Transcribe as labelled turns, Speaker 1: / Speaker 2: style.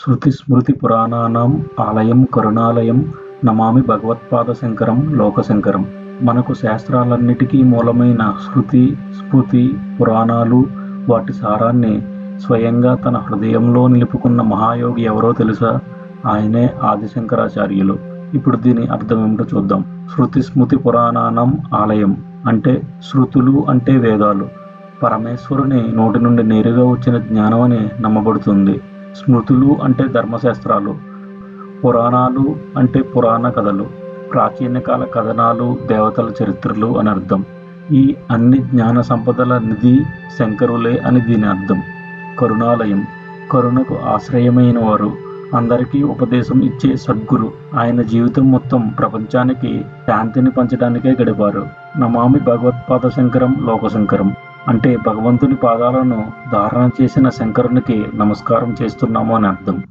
Speaker 1: శృతి స్మృతి పురాణానాం ఆలయం కరుణాలయం నమామి భగవత్పాద శంకరం లోకశంకరం. మనకు శాస్త్రాలన్నిటికీ మూలమైన శృతి స్మృతి పురాణాలు వాటి సారాన్ని స్వయంగా తన హృదయంలో నిలుపుకున్న మహాయోగి ఎవరో తెలుసా? ఆయనే ఆదిశంకరాచార్యులు. ఇప్పుడు దీని అర్థం ఏమిటో చూద్దాం. శృతి స్మృతి పురాణానం ఆలయం అంటే శృతులు అంటే వేదాలు. పరమేశ్వరుని నోటి నుండి నేరుగా వచ్చిన జ్ఞానం అని నమ్మబడుతుంది. స్మృతులు అంటే ధర్మశాస్త్రాలు పురాణాలు అంటే పురాణ కథలు ప్రాచీన కాల కథనాలు దేవతల చరిత్రలు అని అర్థం. ఈ అన్ని జ్ఞాన సంపదల నిధి శంకరులే అని దీని అర్థం. కరుణాలయం. కరుణకు ఆశ్రయమైన వారు. అందరికీ ఉపదేశం ఇచ్చే సద్గురు. ఆయన జీవితం మొత్తం ప్రపంచానికి శాంతిని పంచడానికే గడిపారు. నమామి భగవత్పాద శంకరం లోకశంకరం. అంటే భగవంతుని పాదాలను ధారణ చేసిన శంకరునికి నమస్కారం చేస్తున్నాము అని అర్థం.